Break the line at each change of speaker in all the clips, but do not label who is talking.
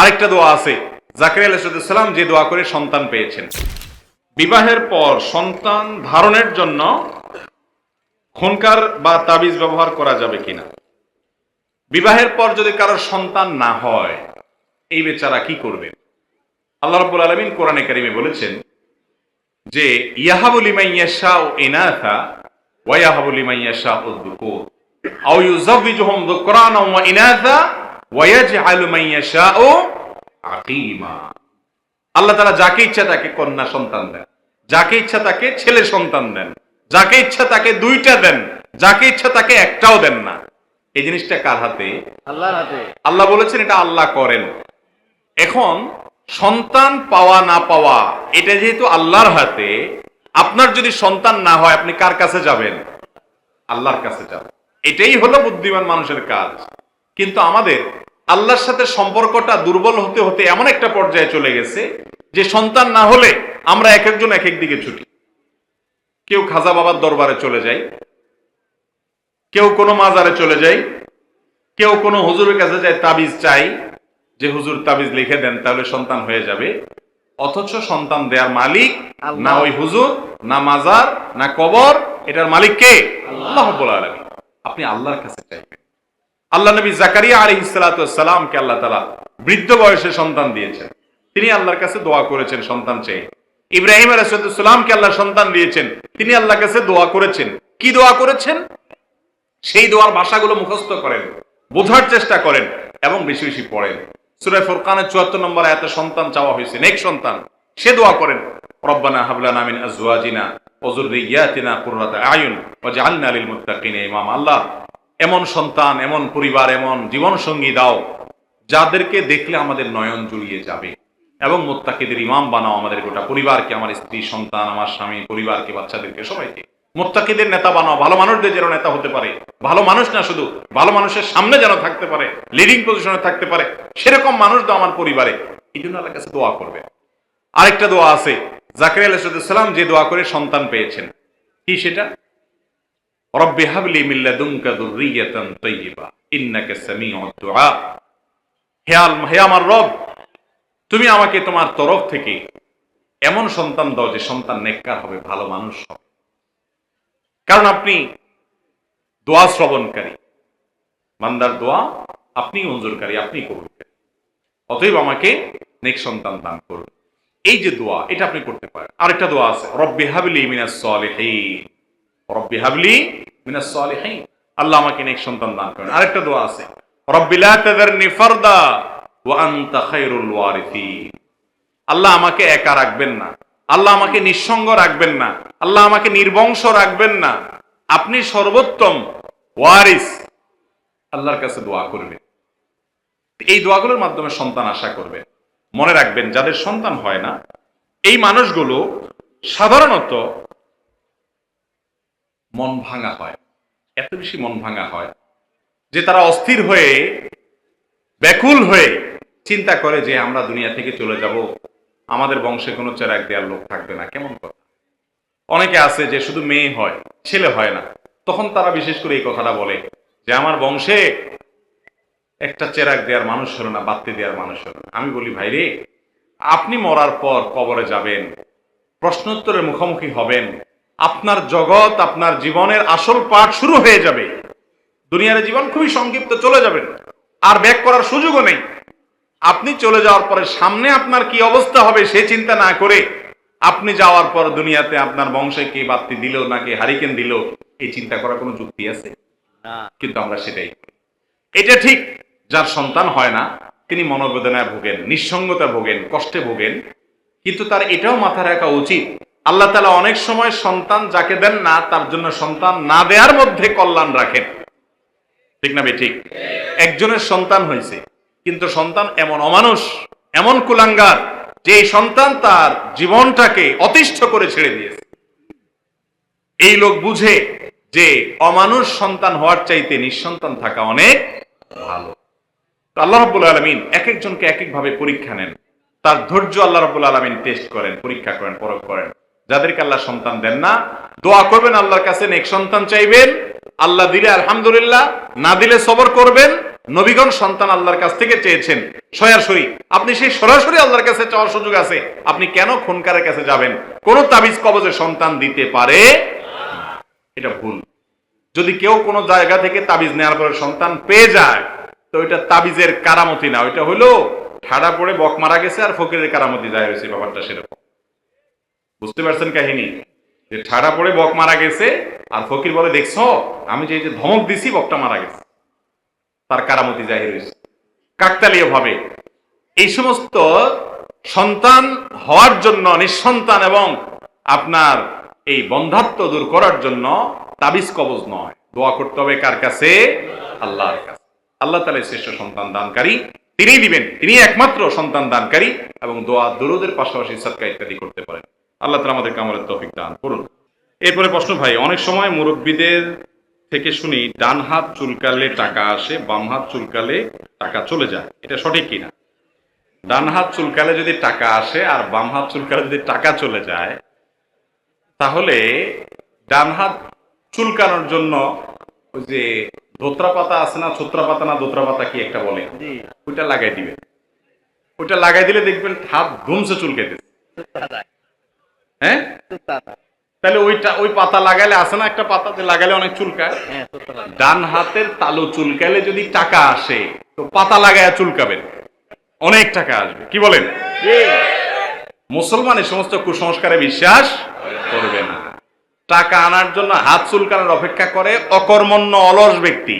আরেকটা দোয়া আছে। জাকারিয়া আলাইসালাম যে দোয়া করে সন্তান পেয়েছেন। বিবাহের পর সন্তান ধারণের জন্য খুনকার বা তাবিজ ব্যবহার করা যাবে কিনা? বিবাহের পর যদি কারোর সন্তান না হয়, এই বেচারা কি করবে? আল্লাহ রাব্বুল আলামিন কোরআনে কারিমে বলেছেন যে, ইয়াহাবু লিমান ইয়াশাউ ইনাথা ওয়া ইয়াহাবু লিমান ইয়াশাউ যুকুর আও ইউযাওবিজুহুম যুকরানা ওয়া ইনাথা আল্লাহ তাআলা যাকে ইচ্ছা তাকে কন্যা সন্তান দেন যাকে ইচ্ছা তাকে ছেলে সন্তান দেন যাকে ইচ্ছা তাকে দুইটা দেন যাকে ইচ্ছা তাকে একটাও দেন না। এই জিনিসটা কার হাতে?
আল্লাহর হাতে।
আল্লাহ বলেছেন এটা আল্লাহ করেন। এখন সন্তান পাওয়া না পাওয়া এটা যেহেতু আল্লাহর হাতে আপনার যদি সন্তান না হয় আপনি কার কাছে যাবেন? আল্লাহর কাছে যাবেন। এটাই হলো বুদ্ধিমান মানুষের কাজ। কিন্তু আমাদের আল্লাহর সাথে সম্পর্কটা দুর্বল হতে হতে এমন একটা পর্যায়ে চলে গেছে যে সন্তান না হলে আমরা এক একজন এক এক দিকে ছুটি। কেউ খাজা বাবার দরবারে চলে যায় কেউ কোনো মাজারে চলে যায় কেউ কোনো হুজুরের কাছে যায় তাবিজ চাই যে হুজুর তাবিজ লিখে দেন তাহলে সন্তান হয়ে যাবে। অথচ সন্তান দেয়ার মালিক না ওই হুজুর না মাজার না কবর এটার মালিক কে? আল্লাহ। আপনি আল্লাহর কাছে চাইবেন। আল্লাহ নবী জাকারিয়া আলাইহিস সালাতু সালামকে আল্লাহ তাআলা বৃদ্ধ বয়সে সন্তান দিয়েছেন। তিনি আল্লাহর কাছে দোয়া করেছেন, সন্তান চেয়ে ইব্রাহিম আলাইহিস সালামকে আল্লাহ সন্তান দিয়েছেন, তিনি আল্লাহর কাছে দোয়া করেছেন। কি দোয়া করেছেন? সেই দোয়ার ভাষাগুলো মুখস্থ করেন, বোঝার চেষ্টা করেন এবং বেশি বেশি পড়েন। সুরায় ফুরকানের চুয়াত্তর নম্বর এত সন্তান চাওয়া হয়েছে, নেক সন্তান। সে দোয়া করেন, রব্বানা হাবলানা মিন আজওয়াজিনা ওয়া যুররিয়াতিনা কুররাতা আয়ুন ওয়াজআলনা লিল মুত্তাকিনা ইমাম। আল্লাহ এমন সন্তান, এমন পরিবার, এমন জীবন সঙ্গী দাও, যাদেরকে দেখলে আমাদের নয়ন জুড়িয়ে যাবে। এবং মোত্তাকিদের ইমাম বানাও আমাদের গোটা পরিবারকে, আমার স্ত্রী, সন্তান, আমার স্বামী, পরিবারকে, বাচ্চাদেরকে, সবাইকে। মোত্তাকিদের নেতা বানাও, ভালো মানুষদের যেন নেতা হতে পারে। ভালো মানুষ না শুধু, ভালো মানুষের সামনে যেন থাকতে পারে লিডিং পজিশনে থাকতে পারে। সেরকম মানুষ দাও আমার পরিবারে। এই জন্য আল্লাহর কাছে দোয়া করবে। আরেকটা দোয়া আছে জাকারিয়া আলাইসালাম যে দোয়া করে সন্তান পেয়েছেন। কি সেটা? রব্বি হাবলি মিল্লা দুমকা দুর্রিয়াতান তাইয়্যিবা ইন্নাকা দুআ। হে আল, হে আমার রব, তুমি আমাকে তোমার তরফ থেকে এমন সন্তান দাও যে সন্তান নেককার হবে, ভালো মানুষ হবে। কারণ আপনি দোয়া শ্রবণকারী। মান্দার দোয়া আপনি মঞ্জুরকারী, আপনি কবুলকারী। অতএব আমাকে নেক সন্তান দান করুন। এই যে দোয়া, এটা আপনি করতে পারেন। আরেকটা দোয়া আছে, রব্বি হাবলি মিনাস সালিহিন। রব্বি হাবলি মিনাস সালিহিন। আল্লাহ আমাকে নেক সন্তান দান করেন। আরেকটা দোয়া আছে। রব্বি লা তাযারনি ফারদা ওয়া আনতা খায়রুল ওয়ারিথিন আল্লাহ আমাকে একা রাখবেন না। আল্লাহ আমাকে নিঃসঙ্গ রাখবেন না। আল্লাহ আমাকে নির্বংশ রাখবেন না। আপনি সর্বোত্তম ওয়ারিস। আল্লাহর কাছে দোয়া করবেন। এই দোয়াগুলোর মাধ্যমে সন্তান আশা করবে। মনে রাখবেন, যাদের সন্তান হয় না, এই মানুষগুলো সাধারণত মন ভাঙা হয়। এত বেশি মন ভাঙা হয় যে তারা অস্থির হয়ে, ব্যাকুল হয়ে চিন্তা করে যে আমরা দুনিয়া থেকে চলে যাব। আমাদের বংশে কোনো চেরাক দেওয়ার লোক থাকবে না। কেমন কথা? অনেকে আছে যে শুধু মেয়ে হয়, ছেলে হয় না। তখন তারা বিশেষ করে এই কথাটা বলে যে, আমার বংশে একটা চেরাক দেওয়ার মানুষ হলো না বাত্তি দেওয়ার মানুষ হলো না। আমি বলি ভাই রে আপনি মরার পর কবরে যাবেন, প্রশ্নোত্তরের মুখোমুখি হবেন আপনার জগৎ আপনার জীবনের আসল পাঠ শুরু হয়ে যাবে। দুনিয়ার জীবন খুবই সংক্ষিপ্ত চলে যাবেন। আর ব্যাক করার সুযোগও নেই। আপনি চলে যাওয়ার পরে সামনে আপনার কি অবস্থা হবে সে চিন্তা না করে আপনি যাওয়ার পর দুনিয়াতে আপনার বংশে কে বাত্তি দিল নাকি হারিকেন দিল এই চিন্তা করার কোনো যুক্তি আছে? কিন্তু আমরা সেটাই এটা ঠিক যার সন্তান হয় না তিনি মনোবেদনায় ভোগেন নিঃসঙ্গতা ভোগেন কষ্টে ভোগেন কিন্তু তার এটাও মাথায় রাখা উচিত আল্লাহ তালা অনেক সময় সন্তান যাকে দেন না, তার জন্য সন্তান না দেওয়ার মধ্যে কল্যাণ রাখেন। ঠিক না ঠিক একজনের সন্তান হয়েছে, কিন্তু সন্তান এমন অমানুষ, এমন কুলাঙ্গার যে সন্তান তার জীবনটাকে অতিষ্ঠ করে ছেড়ে দিয়েছে। এই লোক বুঝে যে অমানুষ সন্তান হওয়ার চাইতে নিঃসন্তান থাকা অনেক ভালো। আল্লাহ রাব্বুল আলমিন এক একজনকে এক একভাবে পরীক্ষা নেন। তার ধৈর্য আল্লাহ রাব্বুল আলমিন টেস্ট করেন, পরীক্ষা করেন, পরখ করেন। যাদেরকে আল্লাহ সন্তান দেন না, দোয়া করবেন আল্লাহর কাছে, নেক সন্তান চাইবেন। আল্লাহ দিলে আলহামদুলিল্লাহ, না দিলে সবর করবেন। নবীগণ সন্তান আল্লাহর কাছ থেকে চেয়েছেন। সরাসরি, আপনি সেই সরাসরি আল্লাহর কাছে চাওয়ার সুযোগ আছে। আপনি কেন খুনকারের কাছে যাবেন? কোন তাবিজ কবজে সন্তান দিতে পারে? এটা ভুল। যদি কেউ কোনো জায়গা থেকে তাবিজ নেওয়ার পরে সন্তান পেয়ে যায়, তো ওইটা তাবিজের কারামতি না। ওইটা হলো ঠাড়া পড়ে বক মারা গেছে আর ফকিরের কারামতি যায় হয়েছে, ব্যাপারটা সেরকম। বুঝতে পারছেন কাহিনী? যে ঠাড়া পড়ে বক মারা গেছে, আর ফকির বলে, দেখছ, আমি যে ধমক দিছি, বকটা মারা গেছে। তার কারামতি জাহির হয়েছে। কাকতালীয় ভাবে। এই সমস্ত সন্তান হওয়ার জন্য, নিঃসন্তান এবং আপনার এই বন্ধাত্ম দূর করার জন্য তাবিজ কবজ নয়। দোয়া করতে হবে কার কাছে? আল্লাহর কাছে। আল্লাহ তালা শ্রেষ্ঠ সন্তান দানকারী। তিনি দিবেন। তিনি একমাত্র সন্তান দানকারী এবং দোয়া দরুদের পাশাপাশি সৎকা ইত্যাদি করতে পারেন। আল্লাহ তালা আমাদের কামলের তৌফিক দান করুন। এরপরে প্রশ্ন ভাই অনেক সময় মুরব্বীদের থেকে শুনি ডান হাত চুলকালে টাকা আসে বাম হাত চুলকালে টাকা চলে যায়। এটা সঠিক কিনা? ডান হাত চুলকালে যদি টাকা আসে আর বাম হাত চুলকালে যদি টাকা চলে যায় তাহলে ডান হাত চুলকানোর জন্য ওই যে ধোত্রা পাতা আছে না ছোত্রা পাতা না দোত্রা পাতা কি একটা বলে? ওইটা লাগাই দিবে ওইটা লাগাই দিলে দেখবেন হাত ঘুমছে
দাদা
হ্যাঁ? তাহলে ওইটা ওই পাতা লাগাইলে আছে না একটা পাতাতে লাগাইলে অনেক চুলকায়।
হ্যাঁ
ডান হাতের তালু চুলকাইলে যদি টাকা আসে তো পাতা লাগায় চুলকাবেন। অনেক টাকা আসবে। কি বলেন? মুসলমান এই সমস্ত কুসংস্কারে বিশ্বাস করবে না। টাকা আনার জন্য হাত চুলকানোর অপেক্ষা করে অকর্মণ্য অলস ব্যক্তি।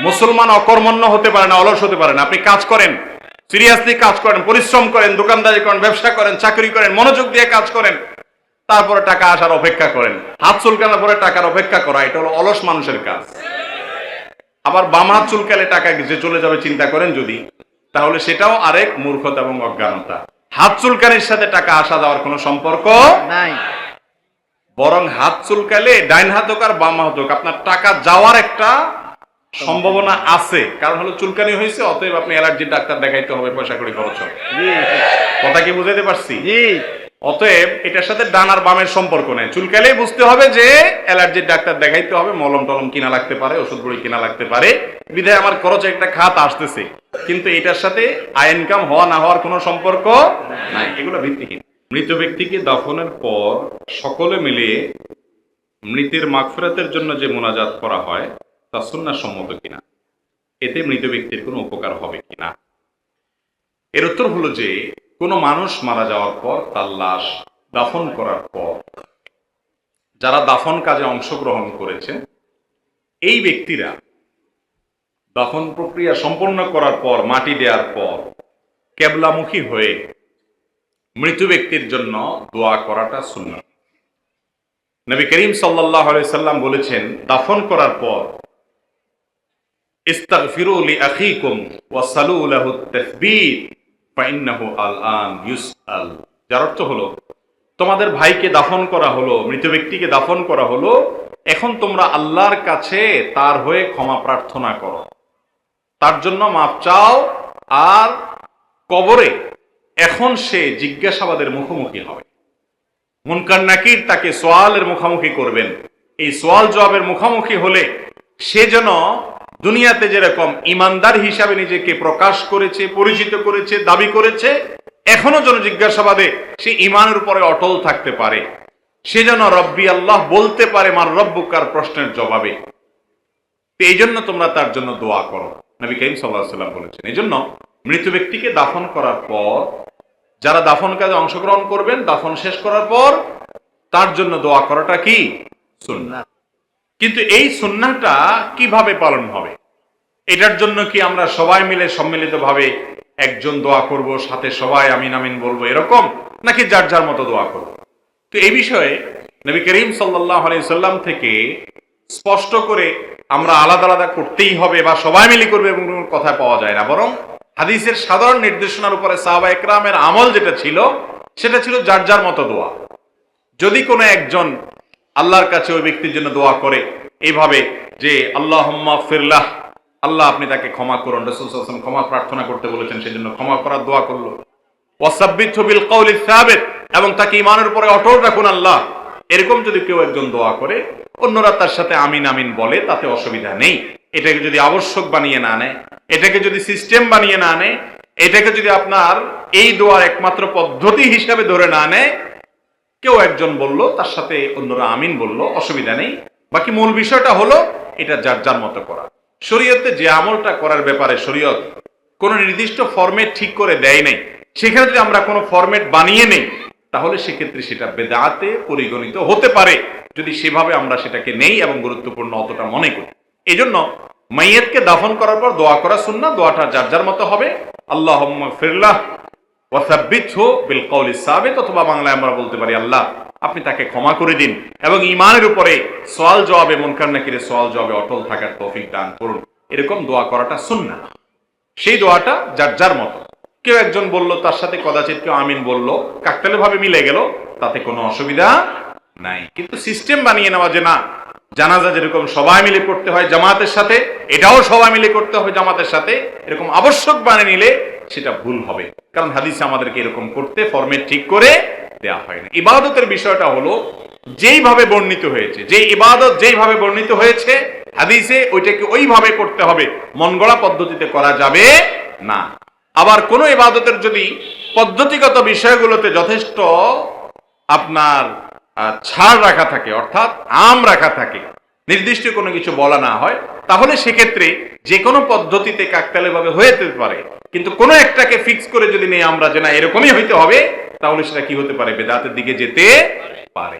মুসলমান অকর্মণ্য হতে পারে না অলস হতে পারে না। আপনি কাজ করেন। সিরিয়াসলি কাজ করেন পরিশ্রম করেন দোকানদারি করেন ব্যবসা করেন চাকরি করেন মনোযোগ দিয়ে কাজ করেন তারপরে টাকা আসার অপেক্ষা করেন। হাত চুলকানোর পরে টাকার অপেক্ষা করা এটা হলো অলস মানুষের কাজ। আবার বাম হাত চুলকালে টাকা যে চলে যাবে চিন্তা করেন যদি তাহলে সেটাও আরেক মূর্খতা এবং অজ্ঞানতা। হাত চুলকানির সাথে টাকা আসা যাওয়ার কোনো সম্পর্ক
নাই।
বরং হাত চুলকালে ডাইন হাত হোক আর বাম হাত হোক আপনার টাকা যাওয়ার একটা সম্ভাবনা আছে। কারণ হলো চুলকানি হয়েছে অতএব আপনি অ্যালার্জির ডাক্তার দেখাইতে হবে পয়সা করে খরচ হবে। কথা কি বুঝাইতে পারছি? অতএব এটার সাথে ডান আর বামের সম্পর্ক নেই। চুলকালেই বুঝতে হবে যে অ্যালার্জির ডাক্তার দেখাইতে হবে মলম টলম কিনা লাগতে পারে ওষুধ বড়ি কিনা লাগতে পারে। বিধায় আমার খরচে একটা খাত আসতেছে। কিন্তু এটার সাথে আয় ইনকাম হওয়া না হওয়ার কোনো সম্পর্ক নাই। এগুলো ভিত্তিহীন। মৃত ব্যক্তিকে দাফনের পর সকলে মিলে মৃতের মাগফিরাতের জন্য যে মোনাজাত করা হয় তা সম্মত কিনা? এতে মৃত ব্যক্তির কোনো উপকার হবে কিনা? এর উত্তর হলো যে, কোনো মানুষ মারা যাওয়ার পর তার লাশ দাফন করার পর যারা দাফন কাজে অংশগ্রহণ করেছে, এই ব্যক্তিরা দাফন প্রক্রিয়া সম্পন্ন করার পর, মাটি দেওয়ার পর, কেবলামুখী হয়ে মৃত ব্যক্তির জন্য দোয়া করাটা শূন্য নবী করিম সাল্লাহ সাল্লাম বলেছেন, দাফন করার পর আলআন ইউসআল। যার অর্থ হলো, তোমাদের ভাইকে দাফন করা হলো, মৃত ব্যক্তিকে দাফন করা হলো, এখন তোমরা আল্লাহর কাছে তার হয়ে ক্ষমা প্রার্থনা করো। তার জন্য মাপ চাও, আর কবরে এখন সে জিজ্ঞাসাবাদের মুখোমুখি হবে। মুনকার নাকির তাকে সোয়ালের মুখোমুখি করবেন। এই সোয়াল জবাবের মুখোমুখি হলে সে যেন দুনিয়াতে যেরকম ইমানদার হিসাবে নিজেকে প্রকাশ করেছে, পরিচিত করেছে, দাবি করেছে, এখনও যেন জিজ্ঞাসাবাদে সে ইমানের উপরে অটল থাকতে পারে। সে যেন রব্বি আল্লাহ বলতে পারে, মার রব্বুকার প্রশ্নের জবাবে। এই জন্য তোমরা তার জন্য দোয়া করো। নবী করিম সাল্লাম বলেছেন, এই জন্য মৃত ব্যক্তিকে দাফন করার পর, যারা দাফন কাজে অংশগ্রহণ করবেন, দাফন শেষ করার পর, তার জন্য দোয়া করাটা কি? সুন্নাহ
না
কিন্তু এই সুন্নাহটা কীভাবে পালন হবে? এটার জন্য কি আমরা সবাই মিলে সম্মিলিতভাবে একজন দোয়া করব, সাথে সবাই আমিন আমিন বলব এরকম? নাকি যার যার মতো দোয়া করব? তো এই বিষয়ে নবী করিম সাল্লাহ সাল্লাম থেকে স্পষ্ট করে আমরা আলাদা আলাদা করতেই হবে বা সবাই মিলে করবে এবং কোনো কথা পাওয়া যায় না। বরং হাদিসের সাধারণ নির্দেশনার উপরে সাহাবা একরামের আমল যেটা ছিল, সেটা ছিল যার যার মতো দোয়া। যদি কোনো একজন আল্লাহর কাছে ওই ব্যক্তির জন্য দোয়া করে। এইভাবে যে আল্লাহ ফিরলাহ। আল্লাহ আপনি তাকে ক্ষমা করুন। রসুল সাল্লাল্লাহু ক্ষমা প্রার্থনা করতে বলেছেন, সেজন্য ক্ষমা করার দোয়া করল। এবং তাকে ইমানের উপরে অটল রাখুন আল্লাহ। এরকম যদি কেউ একজন দোয়া করে, অন্যরা তার সাথে আমিন আমিন বলে, তাতে অসুবিধা নেই। এটাকে যদি আবশ্যক বানিয়ে না নেয়, এটাকে যদি সিস্টেম বানিয়ে না নেয়, এটাকে যদি আপনার এই দোয়ার একমাত্র পদ্ধতি হিসাবে ধরে না নেয় কেউ একজন বলল, তার সাথে অন্যরা আমিন বলল, অসুবিধা নেই। বাকি মূল বিষয়টা হলো, এটা যার যার মতো করা। শরীয়তে যে আমলটা করার ব্যাপারে শরীয়ত কোন নির্দিষ্ট ফরম্যাট ঠিক করে দেয় নাই, সেখানে যদি আমরা কোনো ফরম্যাট বানিয়ে নেই, তাহলে সেক্ষেত্রে সেটা বেদাতে পরিগণিত হতে পারে, যদি সেভাবে আমরা সেটাকে নেই এবং গুরুত্বপূর্ণ অতটা মনে করি। এই জন্য মাইয়েতকে দাফন করার পর দোয়া করা শুননা দোয়াটা যার যার মতো হবে। আল্লাহ ফিরলাহ ওয়াসাব্বিতহু বিল কওলি সাবিত, অথবা বাংলায় আমরা বলতে পারি, আল্লাহ, আপনি তাকে ক্ষমা করে দিন এবং ইমানের উপরে সওয়াল জবাবে মুনকার নাকিরে সওয়াল জবাবে অটল থাকার তৌফিক দান করুন। এরকম দোয়া করাটা সুন্নাহ। সেই দোয়াটা যার যার মতো। কেউ একজন বলল, তার সাথে কদাচিৎ কেউ আমিন বলল কাকতালে ভাবে মিলে গেল, তাতে কোনো অসুবিধা নাই। কিন্তু সিস্টেম বানিয়ে নেওয়া যে না, জানাজা যেরকম সবাই মিলে করতে হয় জামাতের সাথে, এটাও সবাই মিলে করতে হবে জামাতের সাথে, এরকম আবশ্যক বানিয়ে নিলে সেটা ভুল হবে। কারণ হাদিসে আমাদেরকে এরকম করতে ফর্মেট ঠিক করে দেয়া হয় না। ইবাদতের বিষয়টা হলো, যেইভাবে বর্ণিত হয়েছে, যে ইবাদত যেইভাবে বর্ণিত হয়েছে, হাদিসে ওইটাকে ওইভাবে করতে হবে, মন গড়া পদ্ধতিতে করা যাবে না। আবার কোনো ইবাদতের যদি পদ্ধতিগত বিষয়গুলোতে যথেষ্ট আপনার ছাড় রাখা থাকে, অর্থাৎ আম রাখা থাকে, নির্দিষ্ট কোনো কিছু বলা না হয়, তাহলে সেক্ষেত্রে যে কোনো পদ্ধতিতে কাকতালে ভাবে হয়ে যেতে পারে। কিন্তু কোনো একটাকে ফিক্স করে যদি নেই, আমরা যে না এরকমই হইতে হবে, তাহলে সেটা কি হতে পারে? বেদাতের দিকে যেতে পারে।